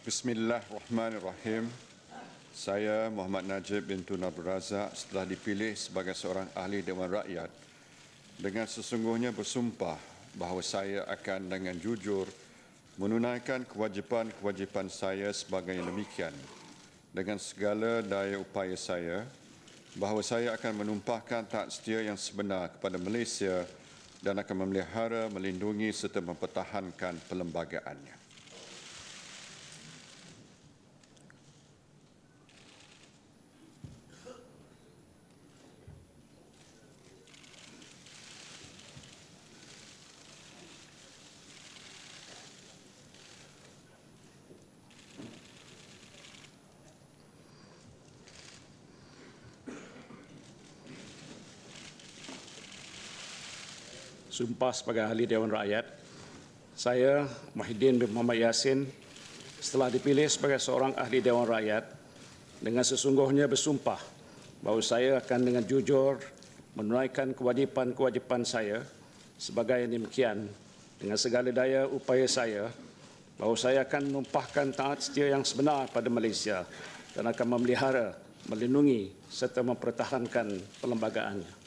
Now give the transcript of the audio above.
Bismillahirrahmanirrahim. Saya Muhammad Najib bin Tun Abdul Razak setelah dipilih sebagai seorang ahli Dewan Rakyat dengan sesungguhnya bersumpah bahawa saya akan dengan jujur menunaikan kewajipan-kewajipan saya sebagai yang demikian dengan segala daya upaya saya bahawa saya akan menumpahkan taat setia yang sebenar kepada Malaysia dan akan memelihara, melindungi serta mempertahankan perlembagaannya. Sumpah sebagai ahli Dewan Rakyat. Saya, Mahidin bin Muhammad Yassin, setelah dipilih sebagai seorang ahli Dewan Rakyat, dengan sesungguhnya bersumpah bahawa saya akan dengan jujur menunaikan kewajipan-kewajipan saya sebagai yang demikian dengan segala daya upaya saya bahawa saya akan menumpahkan taat setia yang sebenar pada Malaysia dan akan memelihara, melindungi serta mempertahankan perlembagaannya.